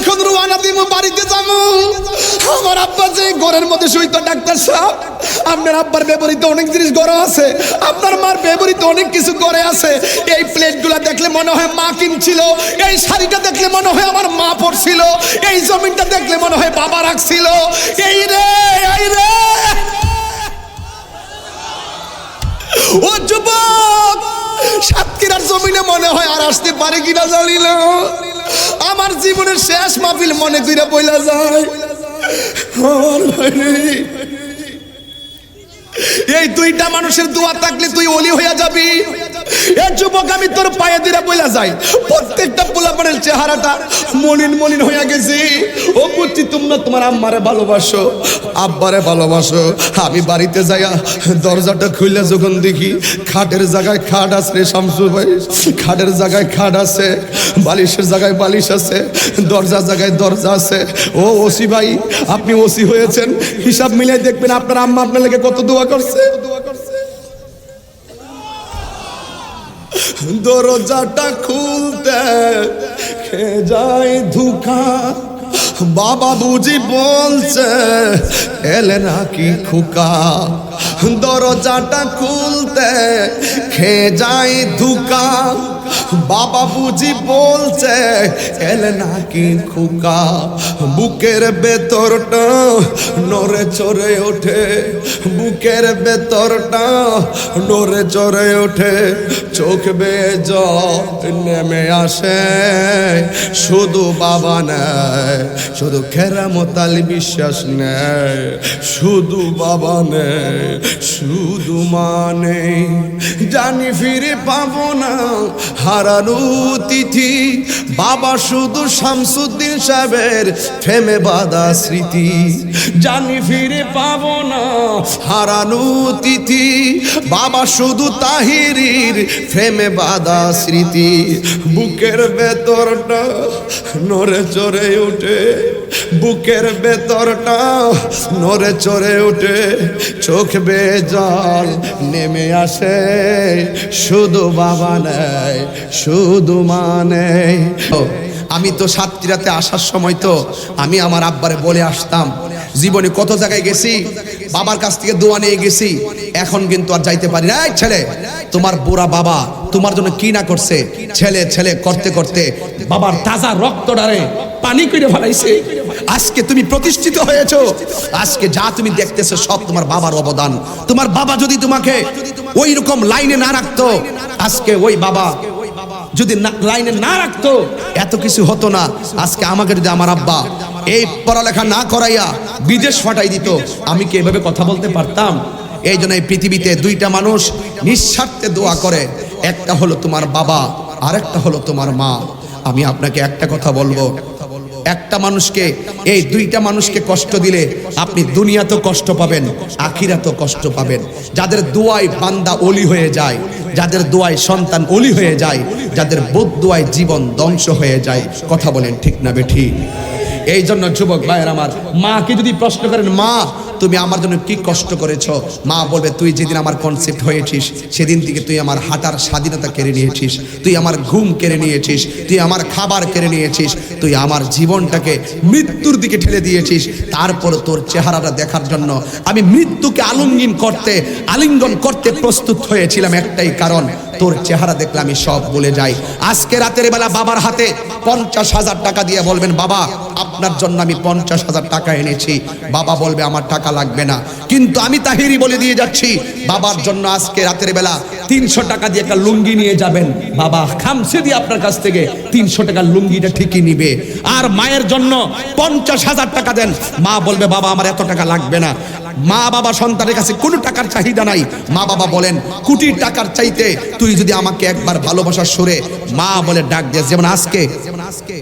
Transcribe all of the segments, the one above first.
এখন রুয়ানা দিব, বাড়িতে যাব। আমার আব্বা যে ঘরের মধ্যে শুইতো, ডাক্তার সাহেব, আপনার আব্বার ব্যবহৃত অনেক জিনিস গড়ে আছে, আপনার মার ব্যবহৃত অনেক কিছু গড়ে আছে। এই প্লেটগুলো দেখলে মনে হয় মা কিনছিল, এই শাড়িটা দেখলে মনে হয় আমার মা পড়ছিল এই জমিনটা দেখলে মনে হয় বাবা রাখছিল। এই রে এই রে। ও যুবক, সাতক্ষীরার জমিনে মনে হয় আর আসতে পারে কিনা জানি না। আমার জীবনের শেষ মাহফিল মনে কইরা বইলা যায় আমার ভাই। এই দুইটা মানুষের দোয়া থাকলে তুই অলি হইয়া যাবি। এ যুবক, আমি তোর পায়ে দিরা বইলা যাই। প্রত্যেকটা পোলাপানের চেহারাটা মলিন মলিন হইয়া গেছে। ও বুঝছি তোমরা তোমার আম্মারে ভালোবাসো, আব্বারে ভালোবাসো। আমি বাড়িতে যাইয়া দরজাটা খুললে যখন দেখি, খাটের জায়গায় খাট আছে রে শামসু ভাই। খাটের জায়গায় খাট আছে, বালিশের জায়গায় বালিশ আছে, দরজার জায়গায় দরজা আছে। ও ওসি ভাই, আপনি ওসি হয়েছেন। হিসাব মিলিয়ে দেখবেন আপনার আম্মা আপনার লেগে কত দোয়া দোয়া করছে? দরজাটা খুলতে খে ধুকা? বাবা বুঝি বলছে, এলে নাকি খুকা? দরজাটা খুলতে খে যায় ধুকা? বাবা বুঝি বলছে, এলে নাকি খুকা, বুকের ভেতরটা নরে চড়ে ওঠে, বুকের ভেতরটা নরে চড়ে ওঠে, চোখ বেয়ে জল নেমে আসে। শুধু বাবা নেয়, শুধু খেরামতাল বিশ্বাস নেয়, শুধু বাবা নেয়, শুধু মানে জানি ফিরে পাবো না হারানো তিথি, বাবা শুধু শামসুদ্দিন সাহেবের ফেমে বাদা স্মৃতি। জানি ফিরে পাব না হারানো তিথি, বাবা শুধু তাহিরির ফ্রেমে বাদা স্মৃতি। বুকের ভেতরটা নড়ে চড়ে ওঠে বুকের ভেতরটা নড়ে চড়ে ওঠে চোখ বেজাল নেমে আসে। শুধু বাবা নেয় শুধু মানে আমি তো সাতটিরাতে আসার সময় তো আমি আমার আব্বারে বলে আসতাম, জীবনে কত জায়গায় গেছি, বাবার কাছ থেকে দোয়া নিয়ে গেছি, এখন কিন্তু আর যাইতে পারি না। ছেলে, তোমার বুড়া বাবা তোমার জন্য কি না করছে? ছেলে ছেলে, করতে করতে বাবার তাজা রক্ত ডারে পানি করে ফেলাইছে। আজকে তুমি প্রতিষ্ঠিত হয়েছো। আজকে যা তুমি দেখতেছো সব তোমার বাবার অবদান। তোমার বাবা যদি তোমাকে ওই রকম লাইনে না রাখতো, আজকে ওই বাবা যদি লাইনে না রাখতো, এত কিছু হতো না। আজকে আমাকে যদি আমার আব্বা এই পড়ালেখা না করাইয়া বিদেশ ফাটাই দিত, আমি কি এভাবে কথা বলতে পারতাম? এই জন্য এই পৃথিবীতে দুইটা মানুষ নিঃস্বার্থে দোয়া করে। একটা হলো তোমার বাবা, আরেকটা হলো তোমার মা। আমি আপনাকে একটা কথা বলব। একটা মানুষকে, এই দুইটা মানুষকে কষ্ট দিলে আপনি দুনিয়া তো কষ্ট পাবেন, আখিরাতেও কষ্ট পাবেন। যাদের দোয়ায় বান্দা অলি হয়ে যায়, যাদের দোয়ায় সন্তান অলি হয়ে যায়, যাদের বোধ দোয়ায় জীবন ধ্বংস হয়ে যায়, কথা বলেন ঠিক না বেঠি। এই জন্য যুবক ভাইয়ের আমার, মাকে যদি প্রশ্ন করেন, মা তুমি আমার জন্য কি কষ্ট করেছ? মা বলবে, তুই যেদিন আমার কনসেপ্ট হয়েছিস সেদিন থেকে তুই আমার হাঁটার স্বাধীনতা কেড়ে নিয়েছিস, তুই আমার ঘুম কেড়ে নিয়েছিস, তুই আমার খাবার কেড়ে নিয়েছিস, তুই আমার জীবনটাকে মৃত্যুর দিকে ঠেলে দিয়েছিস, তারপর তোর চেহারাটা দেখার জন্য আমি মৃত্যুকে আলিঙ্গন করতে আলিঙ্গন করতে প্রস্তুত হয়েছিলাম একটাই কারণ, তোর চেহারা দেখলে আমি সব বলে যাই। আজকে রাতের বেলা বাবার হাতে পঞ্চাশ হাজার টাকা দিয়ে বলবেন, বাবা আপনার জন্য আমি পঞ্চাশ হাজার টাকা এনেছি। বাবা বলবে, আমার টাকা লাগবে না। কিন্তু আমি তাহিরি বলে দিয়ে যাচ্ছি, বাবার জন্য আজকে রাতের বেলা তিনশো টাকা দিয়ে একটা লুঙ্গি নিয়ে যাবেন। বাবা খামসে দিয়ে আপনার কাছ থেকে, তিনশো টাকার লুঙ্গিটা ঠিকই নিবে। আর মায়ের জন্য পঞ্চাশ হাজার টাকা দেন। মা বলবে, বাবা, আমার এত টাকা লাগবে না। মা বাবা সন্তানের কাছে কোনো টাকার চাহিদা নাই। মা বাবা বলেন কোটির টাকার চাইতে তুই যদি আমাকে একবার ভালোবাসার সুরে, মা বলে, ডাক দিয়েছে যেমন আজকে যেমন আজকে।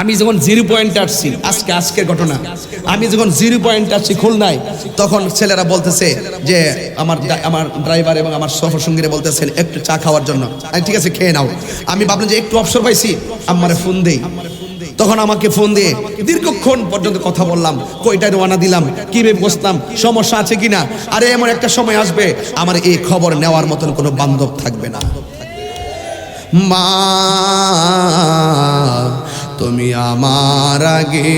আমি যখন জিরো পয়েন্ট আসছি, আজকে, আজকের ঘটনা, আমি যখন জিরো পয়েন্ট আসছি খুলনায়, তখন ছেলেরা বলতেছে যে আমার আমার ড্রাইভার এবং আমার সফর সঙ্গীরা বলতেছেন, একটু চা খাওয়ার জন্য। ঠিক আছে, খেয়ে নাও। আমি ভাবলাম যে একটু অবসর পাইছি আমারে ফোন দেই। তখন আমাকে ফোন দিয়ে দীর্ঘক্ষণ পর্যন্ত কথা বললাম কইটা রওনা দিলাম, কীভাবে বসলাম, সমস্যা আছে কিনা? আরে, এমন একটা সময় আসবে, আমার এই খবর নেওয়ার মতন কোনো বান্ধব থাকবে না। মা তুমি আমার আগে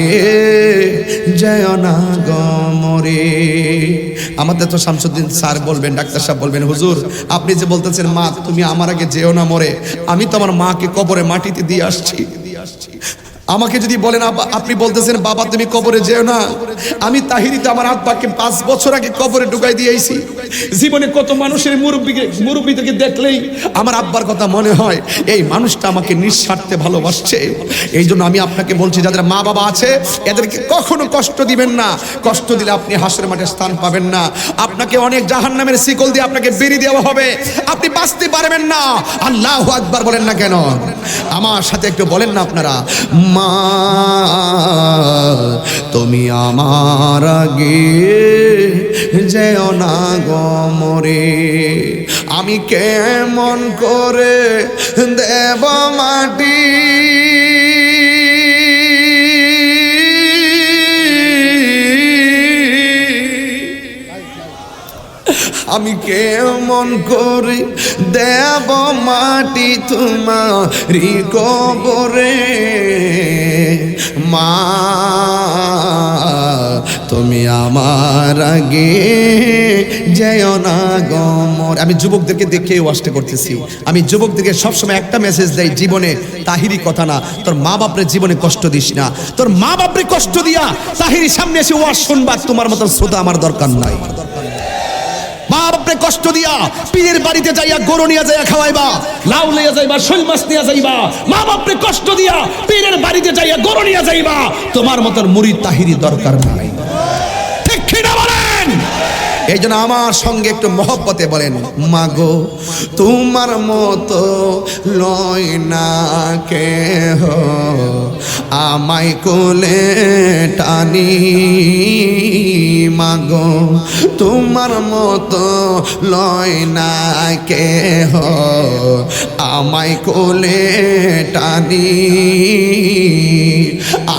জয় না গমরে আমাদের তো শামসুদ্দিন স্যার বলবেন, ডাক্তার সাহেব বলবেন, হুজুর, আপনি যে বলতেছেন মা, তুমি আমার আগে যেও না মরে। আমি তো আমার মাকে কবরে মাটিতে দিয়ে আসছি। আমাকে যদি বলেন আপনি বলতেছেন, বাবা, তুমি কবরে যেও না। আমি তাহিরিতে আমার আব্বাকে পাঁচ বছর আগে কবরে ঢুকাই দিয়েছি। জীবনে কত মানুষের মুরব্বীকে, মুরব্বীদেরকে দেখলেই আমার আব্বার কথা মনে হয়, এই মানুষটা আমাকে নিঃস্বার্থে ভালোবাসছে। এই জন্য আমি আপনাকে বলছি, যাদের মা বাবা আছে, এদেরকে কখনো কষ্ট দিবেন না। কষ্ট দিলে আপনি হাসের মাঠে স্থান পাবেন না। আপনাকে অনেক জাহান্নামের শিকল দিয়ে আপনাকে বেরিয়ে দেওয়া হবে। আপনি বাঁচতে পারবেন না। আল্লাহ আকবার বলেন না কেন? আমার সাথে একটু বলেন না আপনারা। মা তুমি আমার আগে যেও না গমরে আমি কেমন করে দেব মাটি? আমি কেমন করি দেব মাটি তোমারি কবরে? মা, তুমি আমার আগে যেও না গমর আমি যুবকদেরকে দেখে ওয়াজটা করতেছি। আমি যুবকদেরকে সবসময় একটা মেসেজ দেয় জীবনে তাহিরি কথা না। তোর মা বাপরে জীবনে কষ্ট দিস না। তোর মা বাপরে কষ্ট দিয়া তাহিরি সামনে এসে ওয়াজ শুনবা, তোমার মতন শ্রোতা আমার দরকার নাই। মা বাপরে কষ্ট দিয়া পীরের বাড়িতে যাইয়া গরু নিয়ে যাইয়া খাওয়াইবা, লাউ নিয়ে যাইবা, শৈল মাছ নিয়ে যাইবা, মা বাপরে কষ্ট দিয়া পীরের বাড়িতে যাইয়া গরু নিয়ে যাইবা, তোমার মতন মুড়ি তাহিরি দরকার নাই। এই জন্য আমার সঙ্গে একটু মহব্বতে বলেন, মাগো, তোমার মতো লয় না কে আমায় কোলে টানি, মাগো, তোমার মতো লয় না কে আমায় কোলে টানি,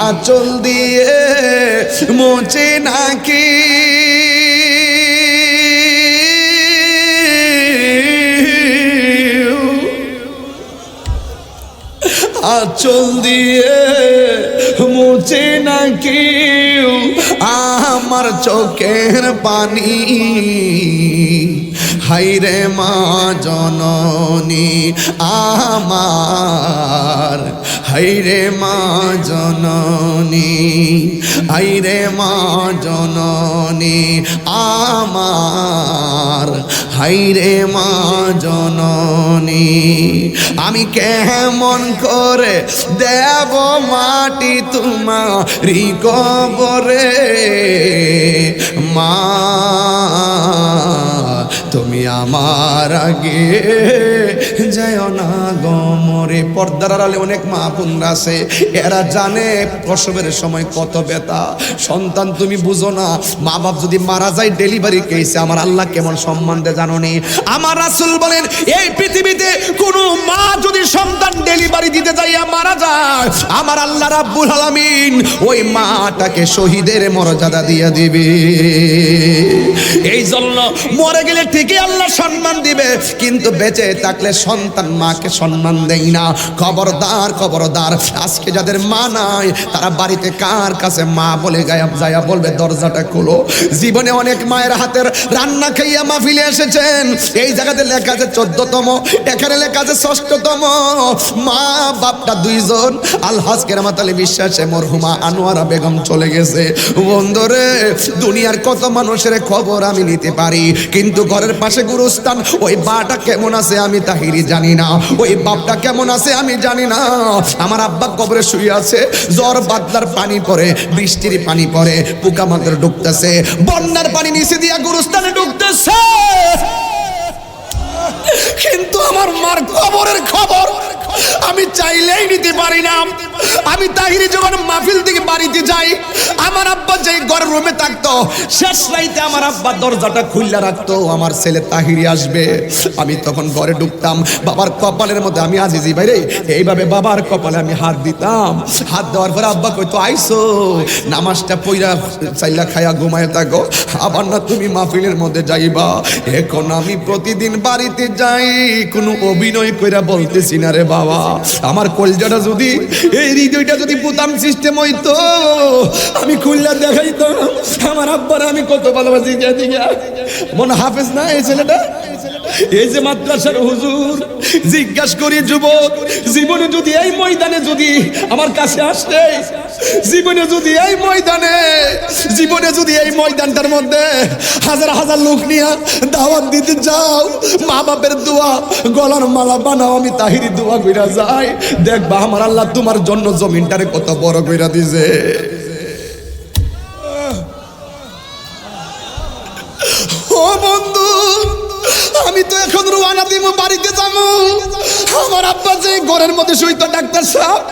আচল দিয়ে মোচে নাকি আচল দিয়ে মুছে না কেউ আমার চোখের পানি। হাইরে মা জননী আমার। হাইরে মা জননী, হাইরে মা জননী আমার। হাইরে মা জননী, আমি কেমন করে দেব মাটি তোমারি কবরে? মা তুমি আমার আগে যায় না পর্দার আড়ালে অনেক মা বোনরা আছে। এরা জানে প্রসবের সময় কত ব্যথা। সন্তান তুমি বুঝো না মা বাপ যদি মারা যায় ডেলিভারি কেসে, আমার আল্লাহ কেমন সম্মান দেয় জানো নি? আমার রাসুল বলেন, এই পৃথিবীতে কোনো মা যদি সন্তান ডেলিভারি দিতে যাইয়া মারা যায়, আমার আল্লাহ রাব্বুল আলামিন ওই মাটাকে শহীদের মর্যাদা দিয়ে দিবে। এই জন্য মরে গেলে ঠিকই আল্লাহ সম্মান দিবে, কিন্তু বেঁচে থাকলে সন্তান মাকে সম্মান দেয় না। খবরদার খবরদার। আজকে যাদের মা নাই, তারা বাড়িতে কার কাছে মা বলে গায়াব যায়া বলবে, দরজাটা খোলো। জীবনে অনেক মায়ের হাতের রান্না খাইয়া মাহফিলে এসেছেন। এই জায়গাতে লেখা আছে চোদ্দতম, এখানে লেখা আছে ষষ্ঠতম। মা, বাপটা দুইজন। আলহাজ কেরামাত আলী বিশ্বাসে মরহুমা আনোয়ারা বেগম চলে গেছে। বন্ধুরে দুনিয়ার কত মানুষের খবর আমি নিতে পারি, কিন্তু ঘরের পাশে গুরুস্থান, ওই বাটা কেমন আছে আমি তাহিরি জানি না। ওই বাপটা কেমন আছে আমি জানি না। আমার আব্বা কবরে শুয়ে আছে, জ্বর, বাদলার পানি পড়ে বৃষ্টির পানি পড়ে পোকামাকড় ঢুকতেছে বন্যার পানি নিচে দিয়া গুরুস্থানে ঢুকতেছে কিন্তু আমার মার খবরের খবর আমি চাইলেই নিতে পারি না। আমি তাহিরি যখন মাহফিল থেকে বাড়িতে যাই, আমার আব্বা যেই ঘরের রুমে থাকতো, শেষ রাইতে আমার আব্বা দরজাটা খুললা রাখতো, আমার ছেলে তাহিরি আসবে। আমি তখন ঘরে ঢুকতাম, বাবার কপালের মধ্যে আমি আজিজি বাইরে এইভাবে বাবার কপালে আমি হাত দিতাম। হাত দেওয়ার পরে আব্বা কইতো, আইসো, নামাজটা পইরা চাইলা খায়া ঘুমায় থাকো। আবার না তুমি মাহফিলের মধ্যে যাইবা। এখন আমি প্রতিদিন বাড়িতে যাই, কোনো অভিনয় কইরা বলতেছি না রে বাবা। বাবা, আমার কলজাটা যদি, এই হৃদয়টা যদি বোতাম সিস্টেম হইতো, আমি খুললা দেখাইতাম। আমার আব্বার আমি কত ভালোবাসি মন হাফেজ না এই ছেলেটা? এই যে মাদ্রাসার হুজুর, জিজ্ঞাসা করি, যুবক, জীবনে যদি এই ময়দানে যদি আমার কাছে আসতে জীবনে যদি এই ময়দানে, জীবনে যদি এই ময়দানটার মধ্যে হাজার হাজার লোক নিয়ে দাওয়াত দিতে যাও মা বাপের দোয়া, গলার মালা বানাও, আমি তাহিরি দোয়া কইরা যাই। দেখবা আমার আল্লাহ তোমার জন্য জমিনটারে কত বড় কইরা দিছে। আমার আব্বা যে ঘরের মধ্যে শুইতো, ডাক্তার সাহেব,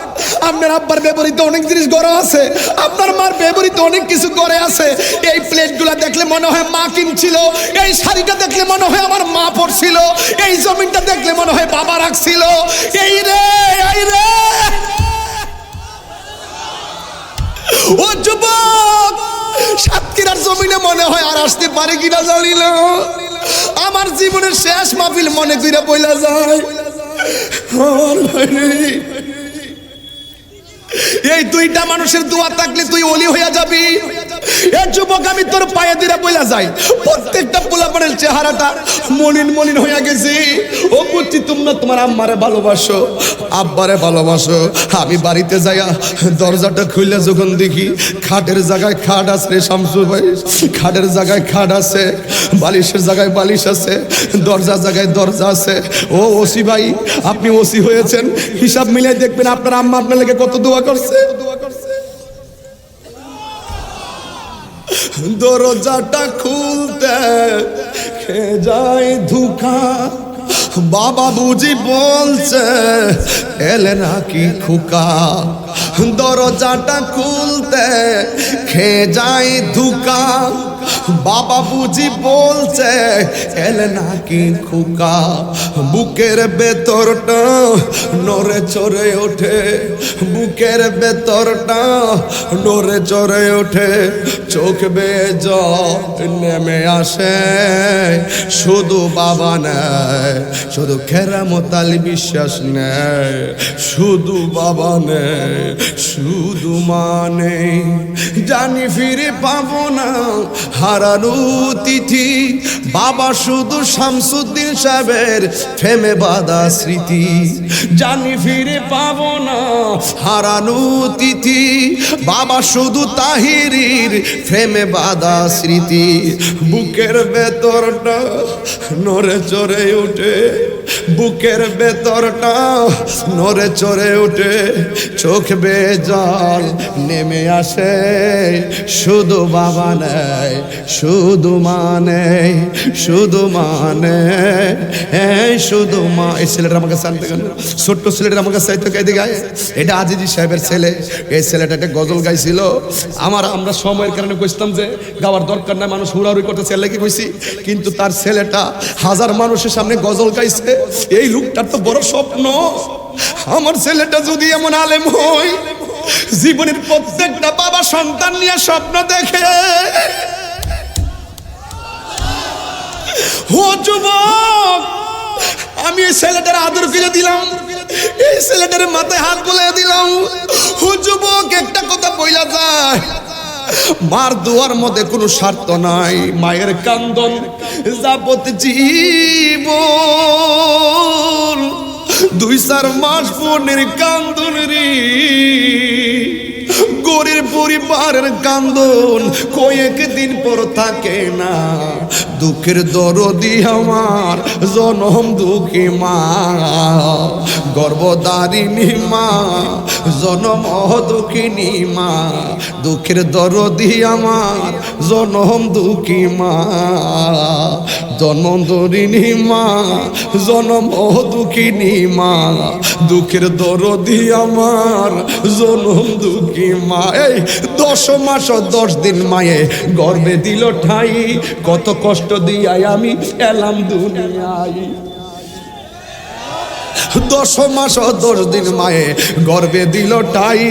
আপনার আব্বার ব্যবহৃত অনেক জিনিস গড়ে আছে, আপনার মার ব্যবহৃত অনেক কিছু গড়ে আছে। এই প্লেটগুলো দেখলে মনে হয় মা কিনছিল, এই শাড়িটা দেখলে মনে হয় আমার মা পড়ছিল এই জমিনটা দেখলে মনে হয় বাবা রাখছিল। এই রে এই রে। ও যুবক, সাতক্ষীরার জমিনে মনে হয় আর আসতে পারে কিনা জানি না। আমার জীবনের শেষ মাহফিল মনে কইরা বইলা যায়। এই দুইটা মানুষের দোয়া থাকলে তুই অলি হইয়া যাবি। এ যুবক, আমি তোর পায়ে দিরা বইলা যাই। প্রত্যেকটা পোলাপানের চেহারাটা মলিন মলিন হইয়া গেছি। ও বুঝছি তোমরা তোমার আম্মারে ভালোবাসো, আব্বারে ভালোবাসো। আমি বাড়িতে যাইয়া দরজাটা খুললে যখন দেখি, খাটের জায়গায় খাট আছে রে শামসু ভাই। খাটের জায়গায় খাট আছে। বালিশের জায়গায় বালিশ আছে, দরজার জায়গায় দরজা আছে। ও ওসি ভাই, আপনি ওসি হয়েছেন। হিসাব মিলিয়ে দেখবেন আপনার আম্মা আপনার লেগে কত দোয়া করছে। দরজাটা খুলতে যায় ধুকা, বাবা বুঝি বলছে, এলে নাকি খুকা। দরজাটা খুলতে খে যায় ধুকা বাবা বুঝি বলছে, এলে নাকি খুকা? বুকের ভেতরটা নরে চড়ে ওঠে, বুকের ভেতরটা নরে চড়ে ওঠে, চোখ বেয়ে জল নেমে আসে। শুধু বাবা নেয়, শুধু খেরামতালি বিশ্বাস নেয়, শুধু বাবা নেয়, শুধু মানে জানি ফিরে পাবো না হারানো তিথি, বাবা শুধু শামসুদ্দিন সাহেবের ফেমে বাদা স্মৃতি। জানি ফিরে পাব না হারানো তিথি, বাবা শুধু তাহিরির ফেমে বাদা স্মৃতি। বুকের ভেতরটা নড়ে চড়ে ওঠে বুকের ভেতরটা নড়ে চড়ে উঠে, চোখ বেয়ে জল নেমে আসে। শুধু বাবা নেয় শুধু মানে শুধু মানে হ্যাঁ শুধু মা। এই ছেলেটা আমাকে জানতে গেল ছোট্ট ছেলেটা আমাকে চাইতে গাইতে গায়ে, এটা আজিজি সাহেবের ছেলে। এই ছেলেটা একটা গজল গাইছিল। আমার, আমরা সময়ের কারণে কইতাম যে, গাওয়ার দরকার নাই, মানুষ হুড়াহুড়ি করতে ছেলে কি কইছি কিন্তু তার ছেলেটা হাজার মানুষের সামনে গজল গাইছে। এই লোকটার তো বড় স্বপ্ন। আমার ছেলেটা যদি এমন আলেম হয়, জীবনের প্রত্যেকটা বাবা সন্তান নিয়ে স্বপ্ন দেখে। আমি এই ছেলেটার আদর করে দিলাম। এই ছেলেটার মাথায় হাত বলে দিলাম। ও যুবক, একটা কথা বইলা যায়। মার দুয়ার মধ্যে কোনো স্বার্থ নাই। মায়ের কান্দন যাবত জীব দুই চার মাস বোনের কান্দন রে। গরির পরিবারের কান্দন কয়েক দিন পর থাকে না। দুঃখের দরদি আমার, জনম দুঃখী মা। গর্ভদারিণী মা জনম দুঃখিনী মা দুঃখের দরদি আমার, জনম দুঃখী মা। জন্ম দরিণী মা জনম দুঃখিনী মা দুঃখের দরদি আমার, জনম দুঃখী মা। এই দশ মাস দশ দিন মায়ে গর্বে দিল ঠাই, কত কষ্ট দিয়াই আমি এলাম দুনিয়ায়। দশ মাস দশ দিন মায়ে গর্বে দিল টাই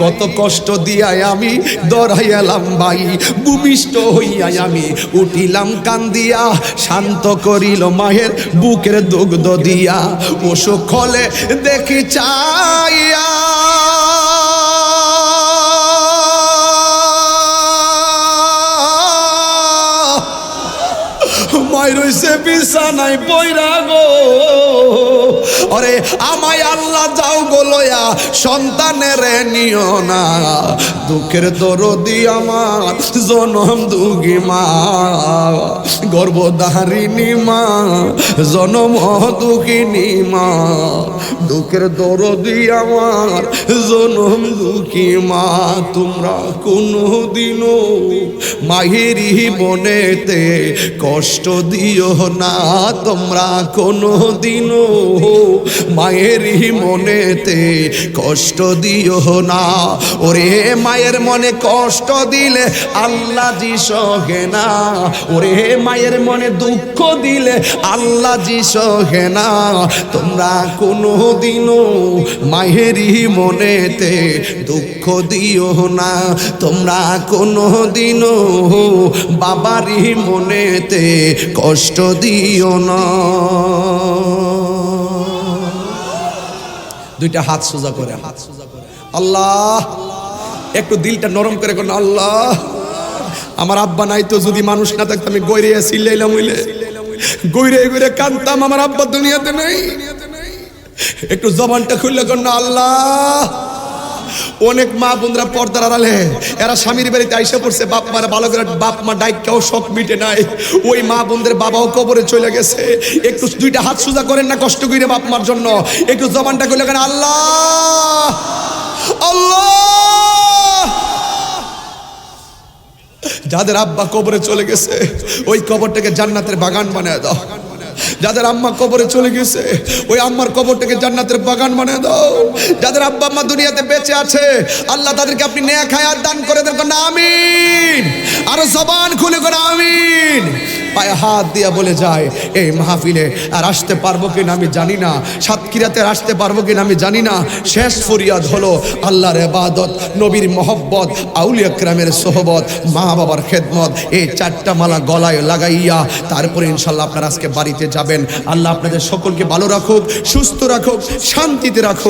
কত কষ্ট দিয়াই আমি দরাই এলাম ভাই। ভূমিষ্ঠ হইয়াই আমি উঠিলাম কান্দিয়া, শান্ত করিল মায়ের বুকের দুগ্ধ দিয়া। অসুখ হলে দেখি চাইয়া। মাই রইছে বিছানায় পয়রা আরে আমায় আল্লাহ যাও গোলয়া সন্তানের নিও না। দুঃখের দরদি আমার, জনম দুগি মা। গর্ভধারিণী মা, জনম দুঃখিনী মা। দুঃখের দরদি আমার, জনম দুঃখী মা। তোমরা কোনো দিনও মাহিরি বনেতে কষ্ট দিও না। তোমরা কোনো দিনও মায়েরই মনেতে কষ্ট দিও না। ওরে মায়ের মনে কষ্ট দিলে আল্লাহ জি সহে না। ওরে মায়ের মনে দুঃখ দিলে আল্লাহ জি সহে না। তোমরা কোনো দিনও মায়েরই মনেতে দুঃখ দিও না। তোমরা কোনো দিনও বাবারই মনেতে কষ্ট দিও না। দুইটা হাত সোজা করে। হাত সোজা করে আল্লাহ, একটু দিলটা নরম করে কোন, আল্লাহ, আমার আব্বা নাই তো যদি মানুষ না থাকতো আমি গৈরে সিল্লাইলাম হইলে। গৈরে গৈরে কানতাম আমার আব্বা দুনিয়াতে নেই। একটু জবানটা খুললে কোন, আল্লাহ অনেক মা বোনরা পর্দার আড়ালে, এরা স্বামীর বাড়িতে আইসা পড়ছে, বাপ মারা ভালো করে, বাপ মা ডাইকাও শখ মিটে নাই। ওই মা বোনদের বাবাও কবরে চলে গেছে। একটু দুইটা হাত সোজা করেন না কষ্ট করে বাপ মার জন্য। একটু জবানটা করলে কেন আল্লাহ! আল্লাহ! যাদের আব্বা কবরে চলে গেছে, ওই কবরটাকে জান্নাতের বাগান বানায় দাও। যাদের আম্মা কবরে চলে গেছে, ওই আম্মার কবরটাকে জান্নাতের বাগান বানিয়ে দাও। যাদের আব্বা আম্মা দুনিয়াতে বেঁচে আছে, আল্লাহ তাদেরকে আপনি নেয়া খায়াত দান করে দেন। আমিন। আরও জবান খুলে করে, আমিন। পায়ে হাত দিয়া বলে যায়, এই মাহফিলে আর আসতে পারব কিনা আমি জানি না। সাতক্ষীরাতে আসতে পারব কিনা আমি জানি না। শেষ ফরিয়াদ হলো আল্লাহর এবাদত নবীর মহব্বত, আউলিয়া ক্রামের সোহবত মা বাবার খেদমত। এই চারটা মালা গলায় লাগাইয়া তারপরে ইনশাল্লাহ আপনারা আজকে বাড়িতে যাবেন। আল্লাহ আপনাদের সকলকে ভালো রাখুক, সুস্থ রাখুক, শান্তিতে রাখুক।